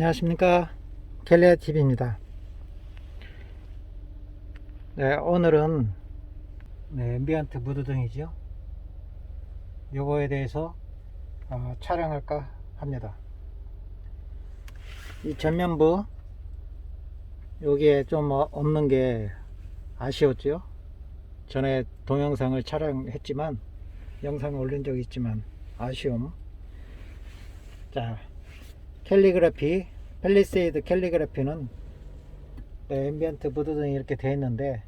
안녕하십니까 켈레아 TV입니다. 네, 오늘은 네, 앰비언트 무드등이죠. 요거에 대해서 어, 촬영할까 합니다. 이 전면부 여기에 좀 어- 없는 게 아쉬웠죠. 전에 동영상을 촬영했지만 영상을 올린 적이 있지만 아쉬움. 자, 캘리그래피 펠리세이드 캘리그래피는 네, 앰비언트 무드 등이 이렇게 되어 있는데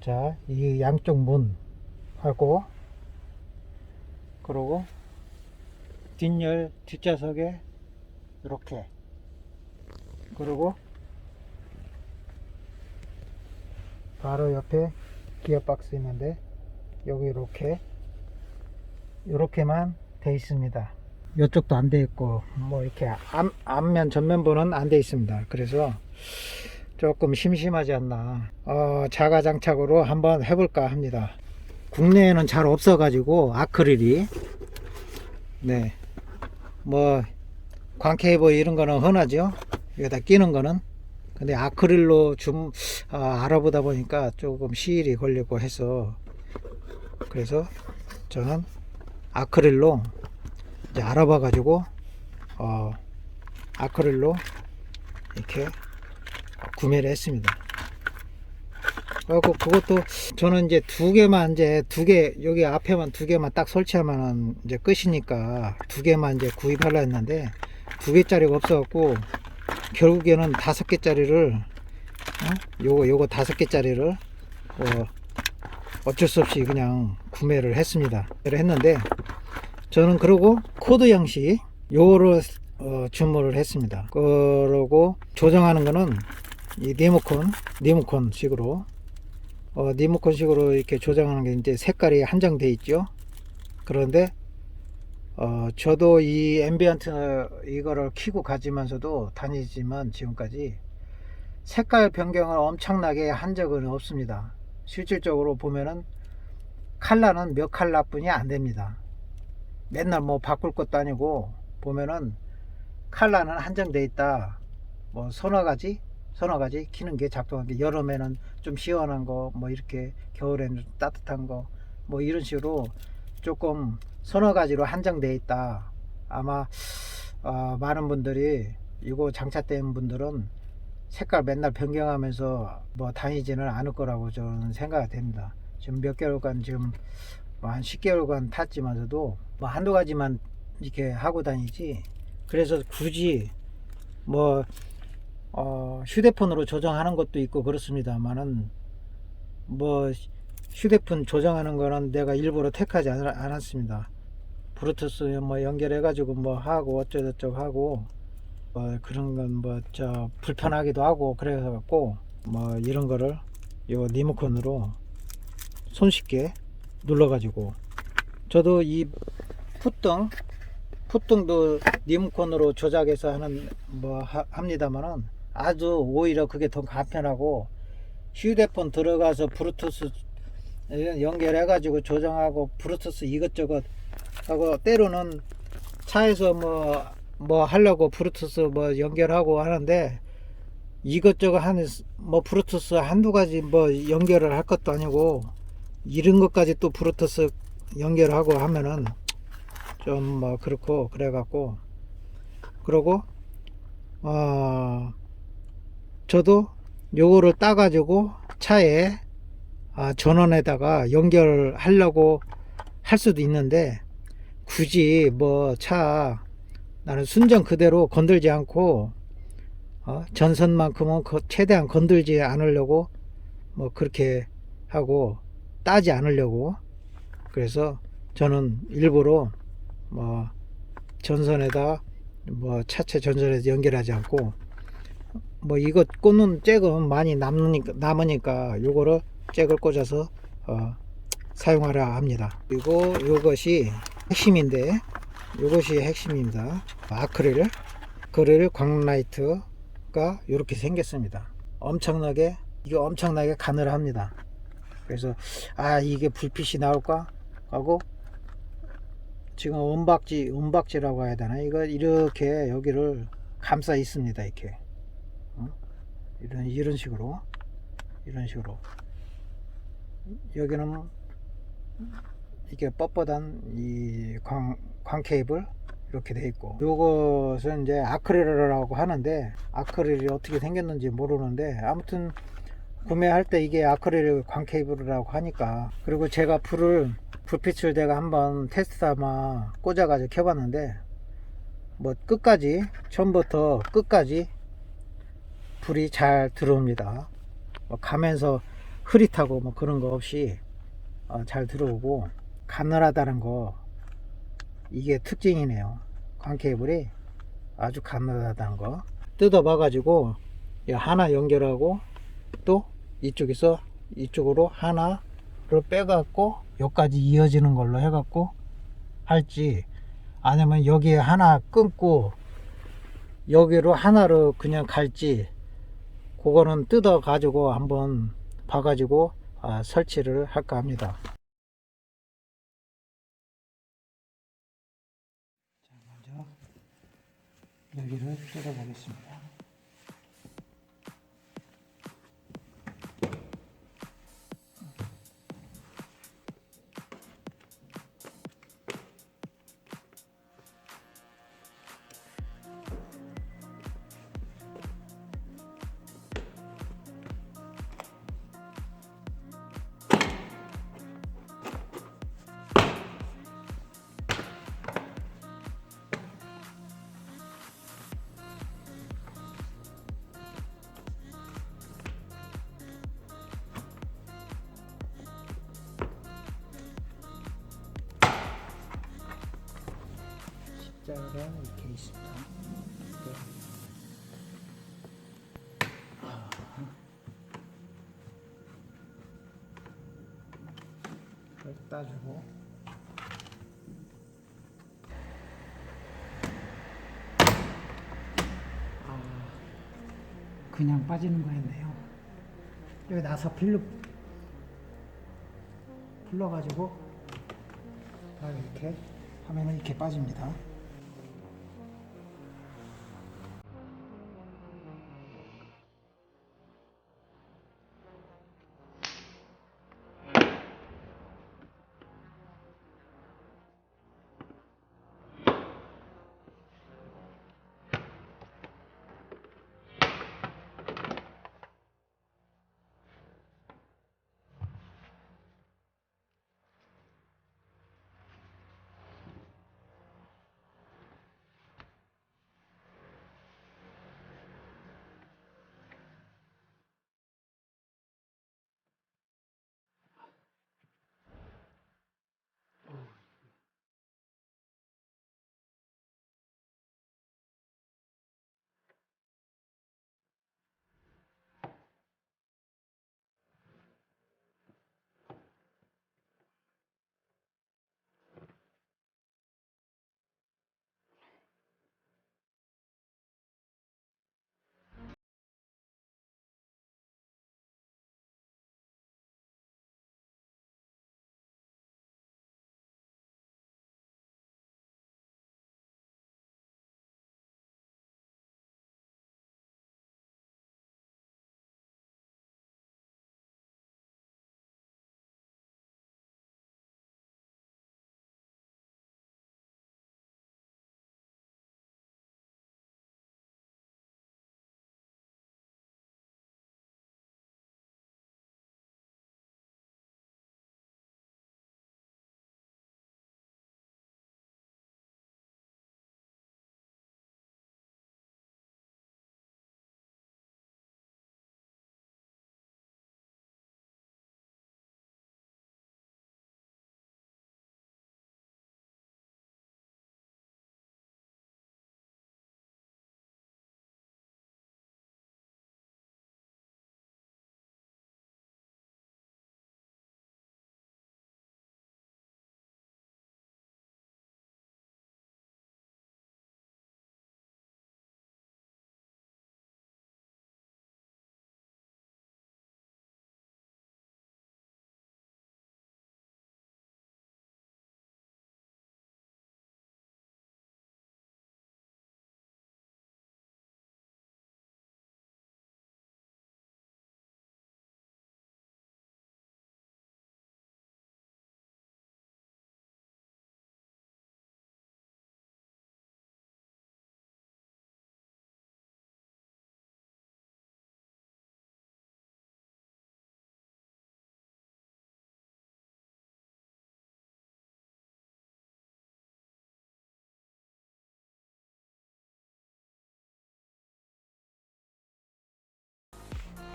자 이 양쪽 문 하고 그리고 뒷열 뒷좌석에 이렇게 그리고 바로 옆에 기어박스 있는데 여기 이렇게 이렇게만 돼 있습니다. 이쪽도 안 돼 있고 뭐 이렇게 앞, 앞면 전면부는 안 돼 있습니다. 그래서 조금 심심하지 않나 어, 자가 장착으로 한번 해볼까 합니다. 국내에는 잘 없어 가지고 아크릴이 네뭐 광케이버 이런 거는 흔하죠. 여기다 끼는 거는 근데 아크릴로 좀 아, 알아보다 보니까 조금 시일이 걸리고 해서 그래서 저는 아크릴로 이제 알아봐 가지고 어 아크릴로 이렇게 구매를 했습니다. 그리고 그것도 저는 이제 두 개만 이제 두 개 여기 앞에만 두 개만 딱 설치하면 이제 끝이니까 두 개만 이제 구입하려 했는데 두 개짜리가 없어갖고 결국에는 다섯 개짜리를 어? 요거 요거 다섯 개짜리를 어, 어쩔 수 없이 그냥 구매를 했습니다. 했는데 저는 그러고 코드 형식 요거를 어, 주문을 했습니다. 그러고 조정하는 거는 이 리모컨 리모컨 식으로 어, 리모컨 식으로 이렇게 조정하는 게 이제 색깔이 한정돼 있죠. 그런데 어, 저도 이 앰비언트 이거를 키고 가지면서도 다니지만 지금까지 색깔 변경을 엄청나게 한 적은 없습니다. 실질적으로 보면은 칼라는 몇 칼라뿐이 안 됩니다. 맨날 뭐 바꿀 것도 아니고 보면은 칼라는 한정돼 있다. 뭐 서너 가지 서너 가지 키는 게 작동한 게 여름에는 좀 시원한 거 뭐 이렇게 겨울에는 좀 따뜻한 거 뭐 이런 식으로 조금 서너 가지로 한정돼 있다. 아마 어, 많은 분들이 이거 장착된 분들은 색깔 맨날 변경하면서 뭐 다니지는 않을 거라고 저는 생각이 됩니다. 지금 몇 개월간 지금 뭐 한 10개월간 탔지만서도 뭐 한두 가지만 이렇게 하고 다니지 그래서 굳이 뭐 어, 휴대폰으로 조정하는 것도 있고 그렇습니다만은 뭐 휴대폰 조정하는 거는 내가 일부러 택하지 않, 않았습니다. 브루투스 뭐 연결해 가지고 뭐 하고 어쩌고저쩌고 하고 뭐 그런 건 뭐 저 불편하기도 하고 그래 갖고 뭐 이런 거를 요 리모컨으로 손쉽게 눌러 가지고. 저도 이 풋등 풋등도 리모컨으로 조작해서 하는 뭐 하- 합니다만은 아주 오히려 그게 더 간편하고 휴대폰 들어가서 브루투스 연결해 가지고 조정하고 브루투스 이것저것 하고 때로는 차에서 뭐뭐 하려고 브루투스 뭐 연결하고 하는데 이것저것 한 뭐 브루투스 한두 가지 뭐 연결을 할 것도 아니고 이런 것까지 또 브루투스 연결하고 하면은 좀 뭐 그렇고 그래 갖고. 그러고 어 저도 요거를 따 가지고 차에 아, 전원에다가 연결하려고 할 수도 있는데 굳이 뭐 차 나는 순정 그대로 건들지 않고 어, 전선만큼은 거- 최대한 건들지 않으려고 뭐 그렇게 하고 따지 않으려고 그래서 저는 일부러 뭐 전선에다 뭐 차체 전선에서 연결하지 않고 뭐 이거 꽂는 잭은 많이 남으니까 남으니까 요거를 잭을 꽂아서 어, 사용하려 합니다. 그리고 이것이 핵심인데 이것이 핵심입니다. 아크릴 그릴 광라이트가 이렇게 생겼습니다. 엄청나게 이게 엄청나게 가늘합니다. 그래서 아 이게 불빛이 나올까? 하고 지금 은박지 은박지라고 해야 되나? 이거 이렇게 여기를 감싸 있습니다 이렇게. 어? 이런 이런 식으로. 이런 식으로. 여기는 이게 뻣뻣한 이 광, 광 케이블 이렇게 돼 있고. 요것은 이제 아크릴이라고 하는데 아크릴이 어떻게 생겼는지 모르는데 아무튼 구매할 때 이게 아크릴 광 케이블이라고 하니까. 그리고 제가 불을 불빛을 내가 한번 테스트 삼아 꽂아 가지고 켜봤는데 뭐 끝까지 처음부터 끝까지 불이 잘 들어옵니다. 뭐 가면서 흐릿하고 뭐 그런 거 없이 어, 잘 들어오고 가늘하다는 거 이게 특징이네요. 광 케이블이 아주 가늘하다는 거. 뜯어 봐 가지고 하나 연결하고 또 이쪽에서 이쪽으로 하나를 빼갖고 여기까지 이어지는 걸로 해갖고 할지 아니면 여기에 하나 끊고 여기로 하나로 그냥 갈지 그거는 뜯어 가지고 한번 봐 가지고 아, 설치를 할까 합니다. 자 먼저 여기를 뜯어 보겠습니다 십자가 이렇게 있습니다. 네. 아. 이렇게 따주고 아, 그냥 빠지는 거였네요. 여기 나서 필러 풀러가지고 다 이렇게 하면은 이렇게 빠집니다.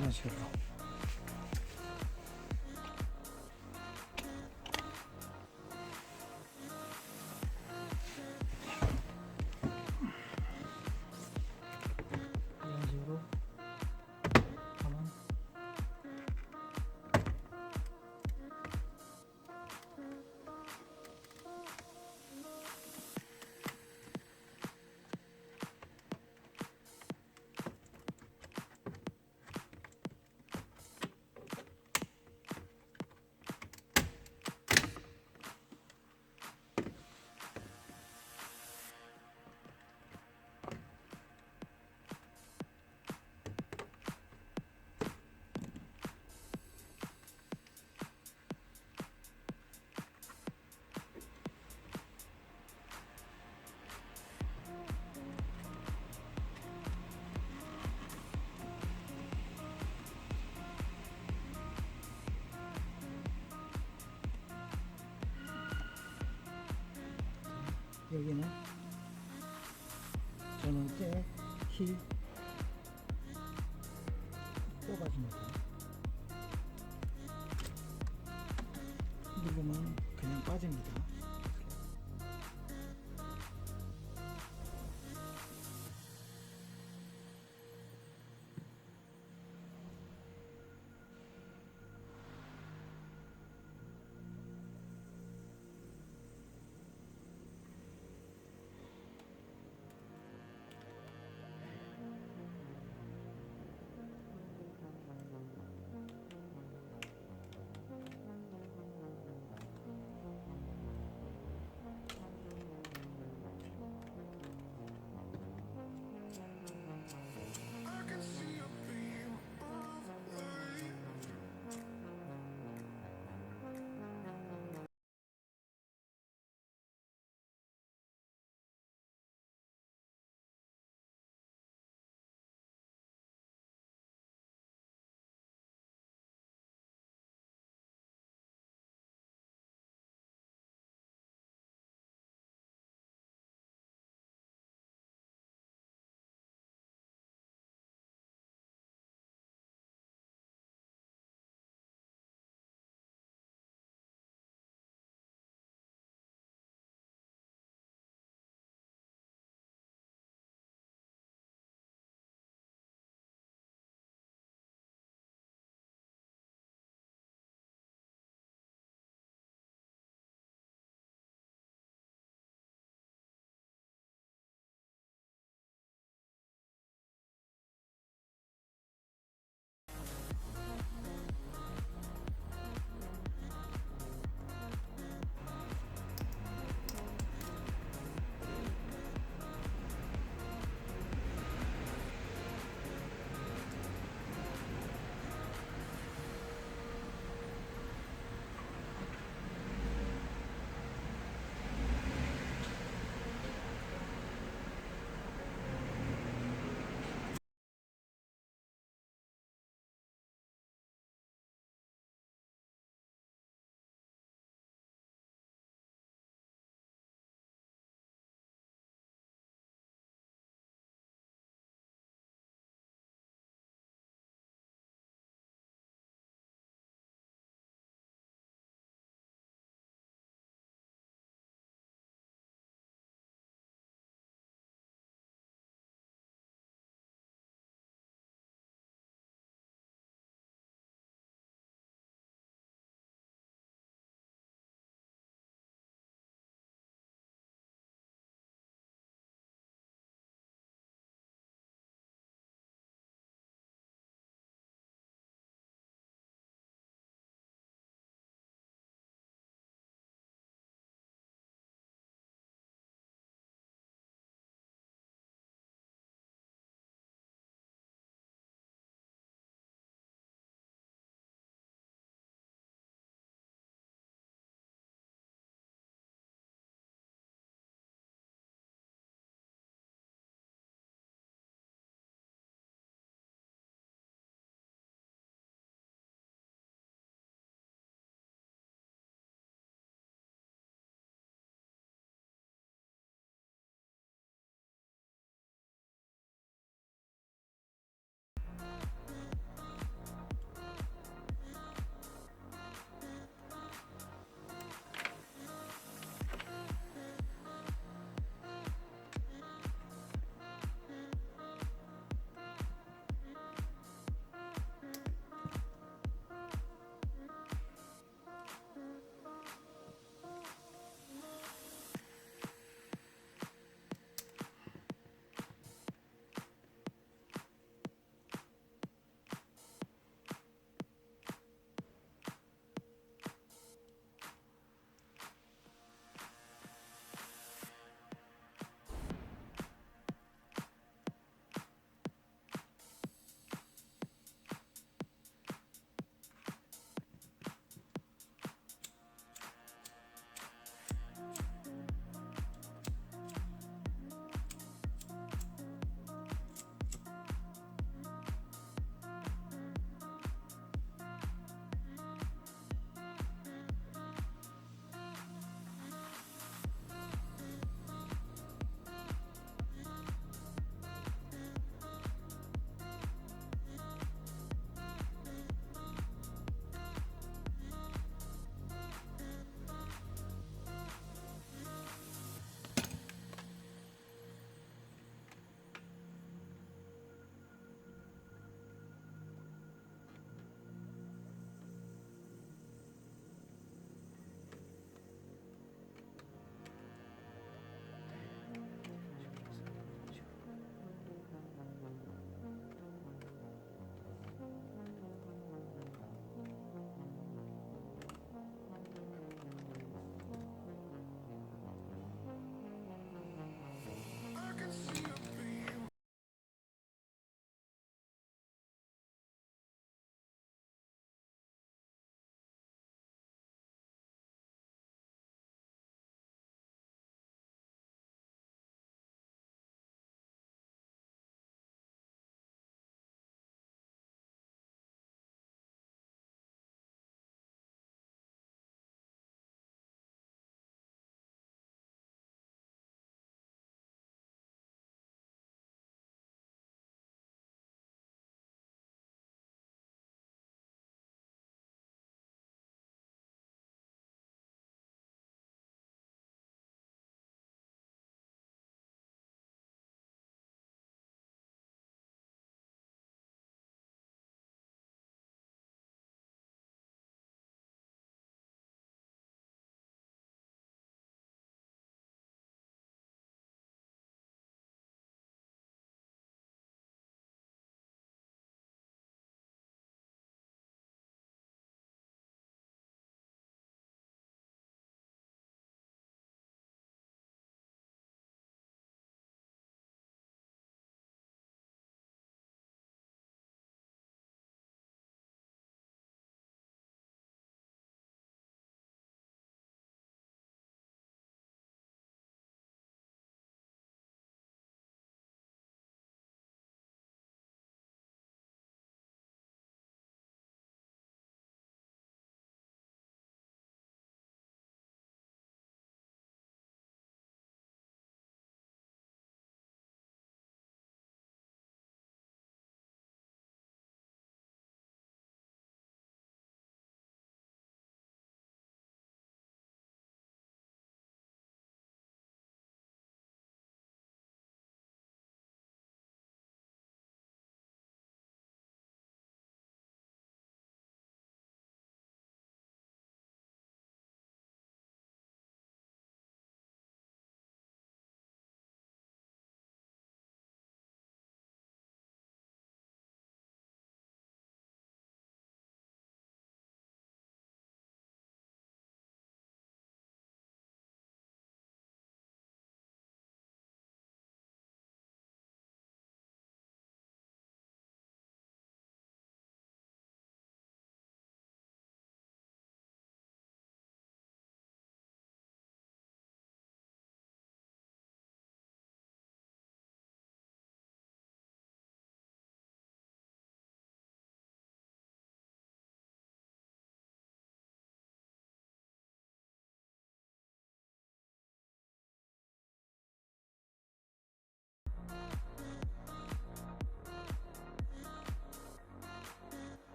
那确实好。 여기는 전원대 힐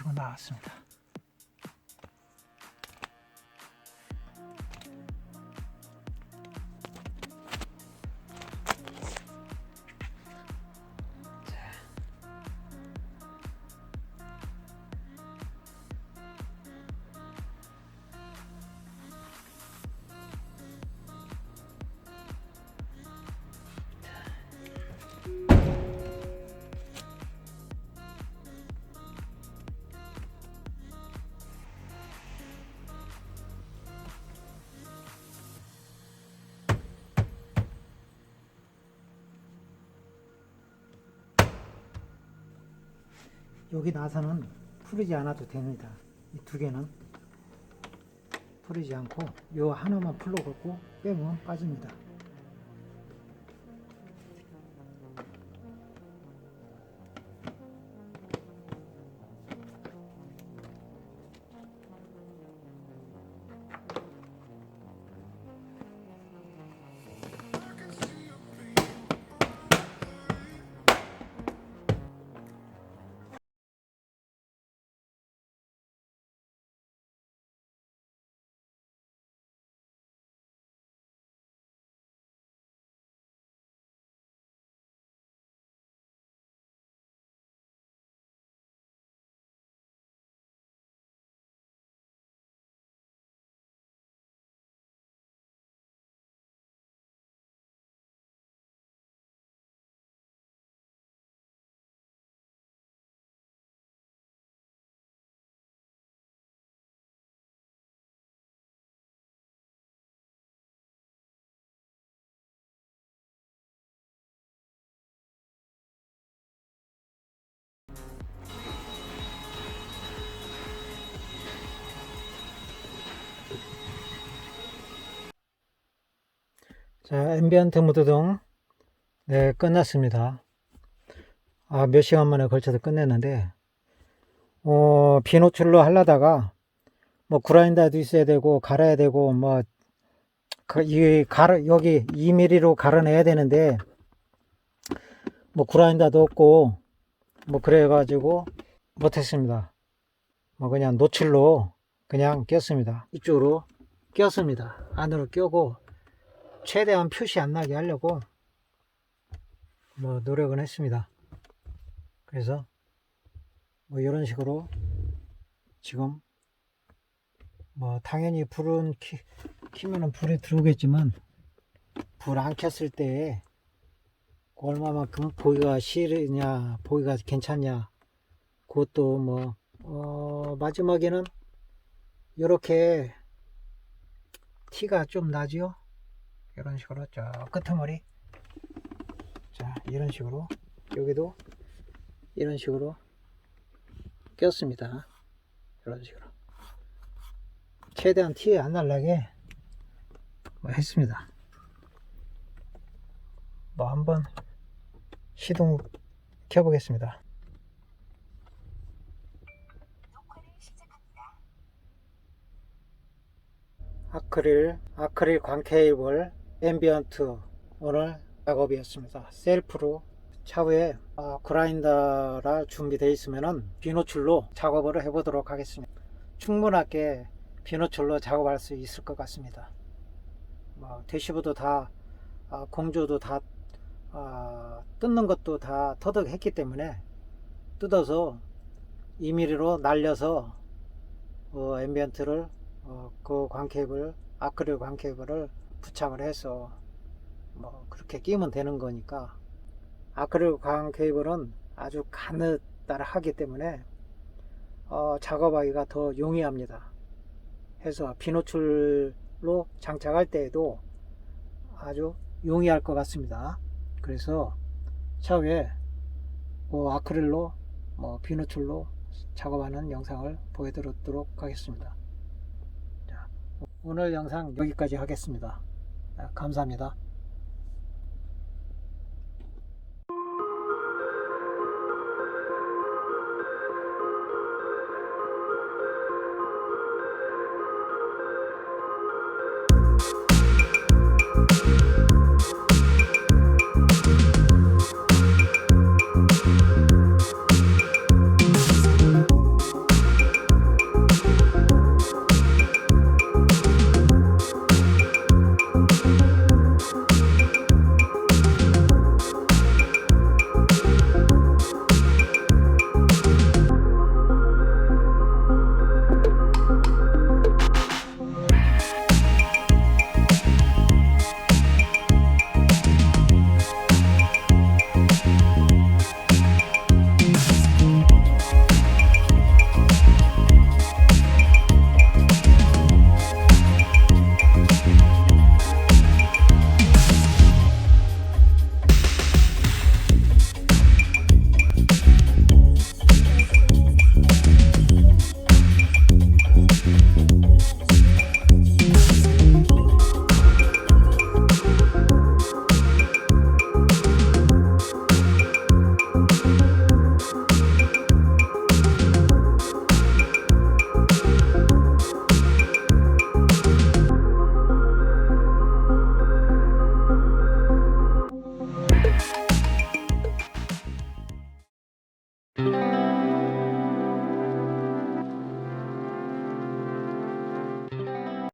치고 나왔습니다. 여기 나사는 풀지 않아도 됩니다. 이 두 개는 풀지 않고 요 하나만 풀러 갖고 빼면 빠집니다. 자, 앰비언트 무드 등 네, 끝났습니다. 아, 몇 시간 만에 걸쳐서 끝냈는데 어, 비노출로 하려다가 뭐 그라인더도 있어야 되고 갈아야 되고 뭐 그, 이 가르 여기 2mm로 갈아내야 되는데 뭐 그라인더도 없고 뭐 그래 가지고 못했습니다. 뭐 그냥 노출로 그냥 꼈습니다. 이쪽으로 꼈습니다. 안으로 껴고 최대한 표시 안 나게 하려고 뭐 노력은 했습니다. 그래서 뭐 이런 식으로 지금 뭐 당연히 불은 키, 키면은 불에 들어오겠지만 불 안 켰을 때 얼마만큼 보기가 싫으냐 보기가 괜찮냐 그것도 뭐 어, 마지막에는 이렇게 티가 좀 나죠 이런 식으로 저 끄트머리. 자 이런 식으로 여기도 이런 식으로 꼈습니다. 이런 식으로. 최대한 티에 안 날라게 뭐 했습니다. 뭐 한번 시동 켜보겠습니다. 아크릴 아크릴 광 케이블 앰비언트 오늘 작업이었습니다. 셀프로 차후에 어, 그라인더라 준비되어 있으면은 비노출로 작업을 해보도록 하겠습니다. 충분하게 비노출로 작업할 수 있을 것 같습니다. 뭐 대시브도 다 어, 공조도 다 어, 뜯는 것도 다 터득했기 때문에 뜯어서 2mm로 날려서 어, 앰비언트를 어, 그 광케이블 아크릴 광케이블을 부착을 해서 뭐 그렇게 끼면 되는 거니까 아크릴 광 케이블은 아주 가느다랗기 때문에 어, 작업하기가 더 용이합니다. 해서 비노출로 장착할 때에도 아주 용이할 것 같습니다. 그래서 차후에 뭐 아크릴로 뭐 비노출로 작업하는 영상을 보여드리도록 하겠습니다. 오늘 영상 여기까지 하겠습니다. 감사합니다.